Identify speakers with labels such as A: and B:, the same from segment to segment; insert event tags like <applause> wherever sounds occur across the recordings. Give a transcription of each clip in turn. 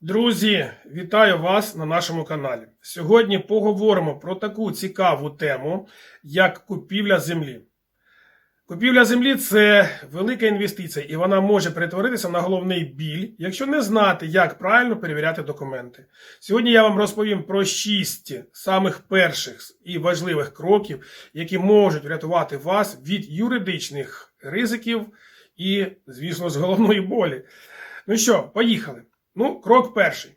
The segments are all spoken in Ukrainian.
A: Друзі, вітаю вас на нашому каналі. Сьогодні поговоримо про таку цікаву тему, як купівля землі. Купівля землі це велика інвестиція, і вона може перетворитися на головний біль, якщо не знати, як правильно перевіряти документи. Сьогодні я вам розповім про шість самих перших і важливих кроків, які можуть врятувати вас від юридичних ризиків і, звісно, з головної болі. Ну що, поїхали. Ну, крок перший.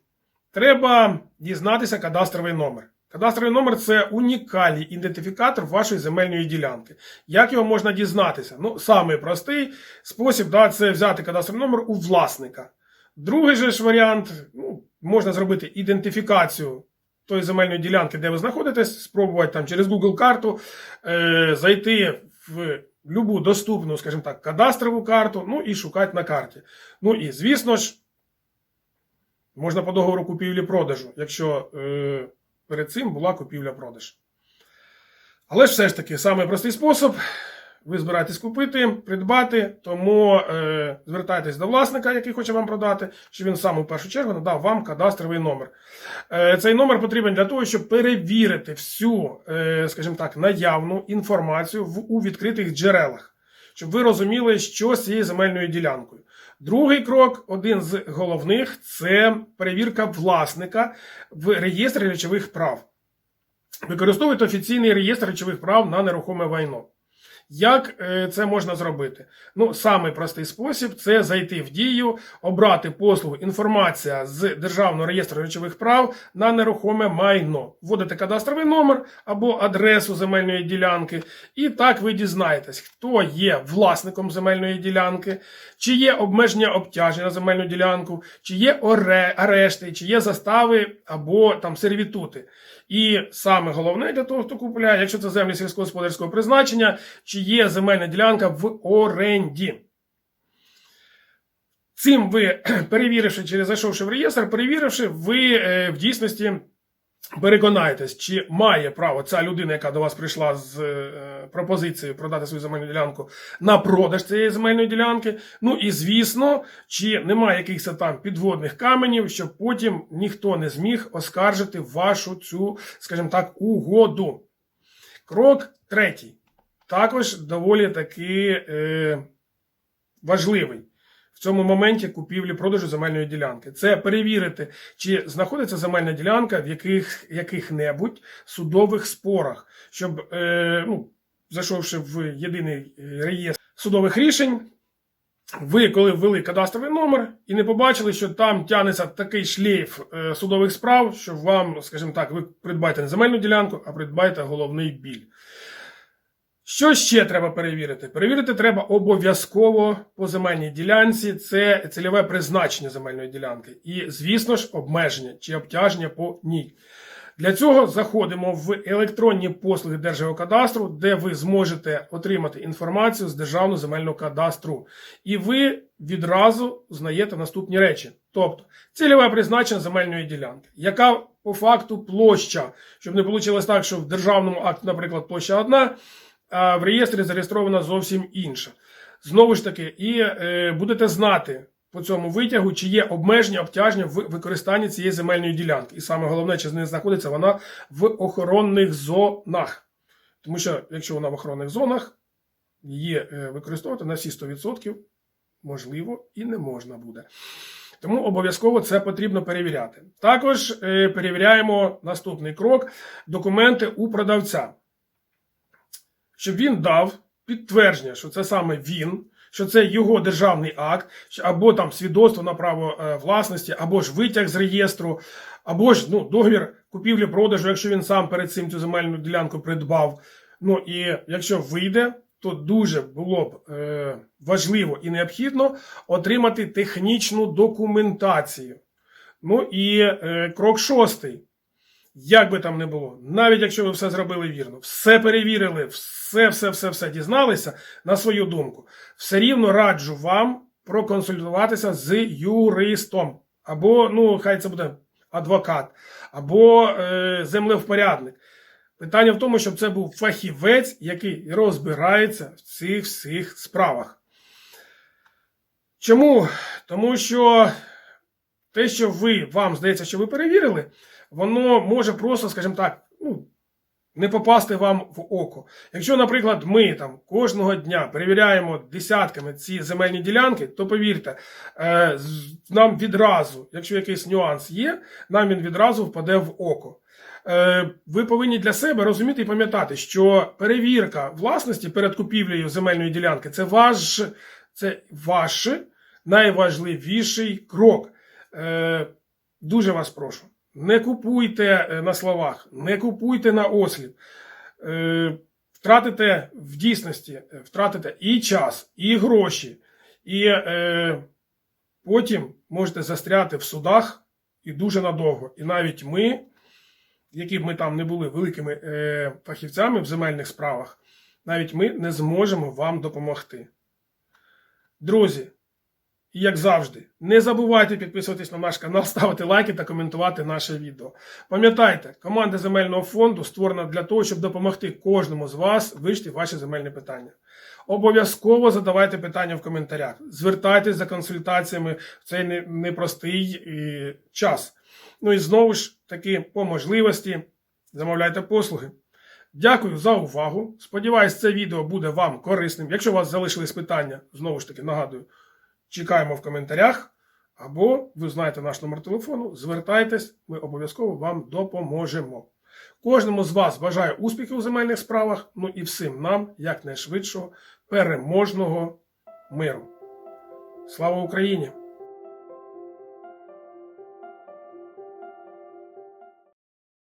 A: Треба дізнатися кадастровий номер. Кадастровий номер це унікальний ідентифікатор вашої земельної ділянки. Як його можна дізнатися? Ну, самий простий спосіб да, це взяти кадастровий номер у власника. Другий же ж варіант, ну, можна зробити ідентифікацію тої земельної ділянки, де ви знаходитесь, спробувати там через Google карту е, зайти в любу доступну, скажімо так, кадастрову карту, ну і шукати на карті. Ну і звісно ж. Можна по договору купівлі-продажу, якщо е, перед цим була купівля-продаж. Але ж все ж таки, самий простий спосіб. Ви збираєтесь купити, придбати, тому е, звертайтесь до власника, який хоче вам продати, щоб він сам у першу чергу надав вам кадастровий номер. Е, цей номер потрібен для того, щоб перевірити всю, е, скажімо так, наявну інформацію в, у відкритих джерелах, щоб ви розуміли, що з цією земельною ділянкою. Другий крок, один з головних, це перевірка власника в реєстрі речових прав. Використовувати офіційний реєстр речових прав на нерухоме майно. Як е, це можна зробити? Ну, самий простий спосіб це зайти в дію, обрати послугу інформація з Державного реєстру речових прав на нерухоме майно. Вводите кадастровий номер або адресу земельної ділянки, і так ви дізнаєтесь, хто є власником земельної ділянки, чи є обмеження обтяжень на земельну ділянку, чи є арешти, чи є застави або там сервітути. І саме головне для того, хто купує, якщо це землі сільськогосподарського призначення, чи є земельна ділянка в оренді. Цим ви, <clears throat> перевіривши через зайшовши в реєстр, перевіривши, ви е, в дійсності переконаєтесь, чи має право ця людина, яка до вас прийшла з е, пропозицією продати свою земельну ділянку на продаж цієї земельної ділянки. Ну і звісно, чи немає якихось там підводних каменів, щоб потім ніхто не зміг оскаржити вашу цю, скажімо так, угоду. Крок третій. Також доволі таки е, важливий в цьому моменті купівлі-продажу земельної ділянки. Це перевірити, чи знаходиться земельна ділянка в яких, яких-небудь судових спорах, щоб, е, ну, зайшовши в єдиний реєстр судових рішень, ви, коли ввели кадастровий номер і не побачили, що там тягнеться такий шлейф е, судових справ, що вам, скажімо так, ви придбаєте не земельну ділянку, а придбаєте головний біль. Що ще треба перевірити? Перевірити треба обов'язково по земельній ділянці. Це цільове призначення земельної ділянки. І, звісно ж, обмеження чи обтяження по ній. Для цього заходимо в електронні послуги Держгеокадастру, де ви зможете отримати інформацію з Державного земельного кадастру. І ви відразу знаєте наступні речі. Тобто, цільове призначення земельної ділянки, яка по факту площа, щоб не вийшло так, що в державному акті, наприклад, площа одна а в реєстрі зареєстрована зовсім інша. Знову ж таки, і е, будете знати по цьому витягу, чи є обмеження, обтяження в використанні цієї земельної ділянки. І саме головне, чи не знаходиться вона в охоронних зонах. Тому що, якщо вона в охоронних зонах, її е, використовувати на всі 100% можливо і не можна буде. Тому обов'язково це потрібно перевіряти. Також е, перевіряємо наступний крок: документи у продавця щоб він дав підтвердження, що це саме він, що це його державний акт, або там свідоцтво на право е, власності, або ж витяг з реєстру, або ж ну, договір купівлі-продажу, якщо він сам перед цим цю земельну ділянку придбав. Ну і якщо вийде, то дуже було б е, важливо і необхідно отримати технічну документацію. Ну і е, крок шостий. Як би там не було, навіть якщо ви все зробили вірно, все перевірили, все, все, все, все дізналися на свою думку, все рівно раджу вам проконсультуватися з юристом. Або, ну, хай це буде адвокат, або е, землевпорядник. Питання в тому, щоб це був фахівець, який розбирається в цих всіх справах. Чому? Тому що те, що ви вам здається, що ви перевірили, воно може просто, скажімо так, ну, не попасти вам в око. Якщо, наприклад, ми там кожного дня перевіряємо десятками ці земельні ділянки, то повірте, е, нам відразу, якщо якийсь нюанс є, нам він відразу впаде в око. Е, Ви повинні для себе розуміти і пам'ятати, що перевірка власності перед купівлею земельної ділянки це ваш, це ваш найважливіший крок. Е, Дуже вас прошу. Не купуйте е, на словах, не купуйте на осліп. Е, Втратите в дійсності, е, втратите і час, і гроші, і е, потім можете застряти в судах і дуже надовго. І навіть ми, які б ми там не були великими е, фахівцями в земельних справах, навіть ми не зможемо вам допомогти. Друзі, і як завжди, не забувайте підписуватись на наш канал, <laughs> ставити лайки та коментувати наше відео. Пам'ятайте, команда земельного фонду створена для того, щоб допомогти кожному з вас вирішити ваші земельні питання. Обов'язково задавайте питання в коментарях. Звертайтесь за консультаціями в цей непростий е, час. Ну і знову ж таки, по можливості, замовляйте послуги. Дякую за увагу. Сподіваюсь, це відео буде вам корисним. Якщо у вас залишились питання, знову ж таки нагадую, чекаємо в коментарях. Або ви знаєте наш номер телефону, звертайтесь, ми обов'язково вам допоможемо. Кожному з вас бажаю успіхів у земельних справах, ну і всім нам якнайшвидшого переможного миру. Слава Україні!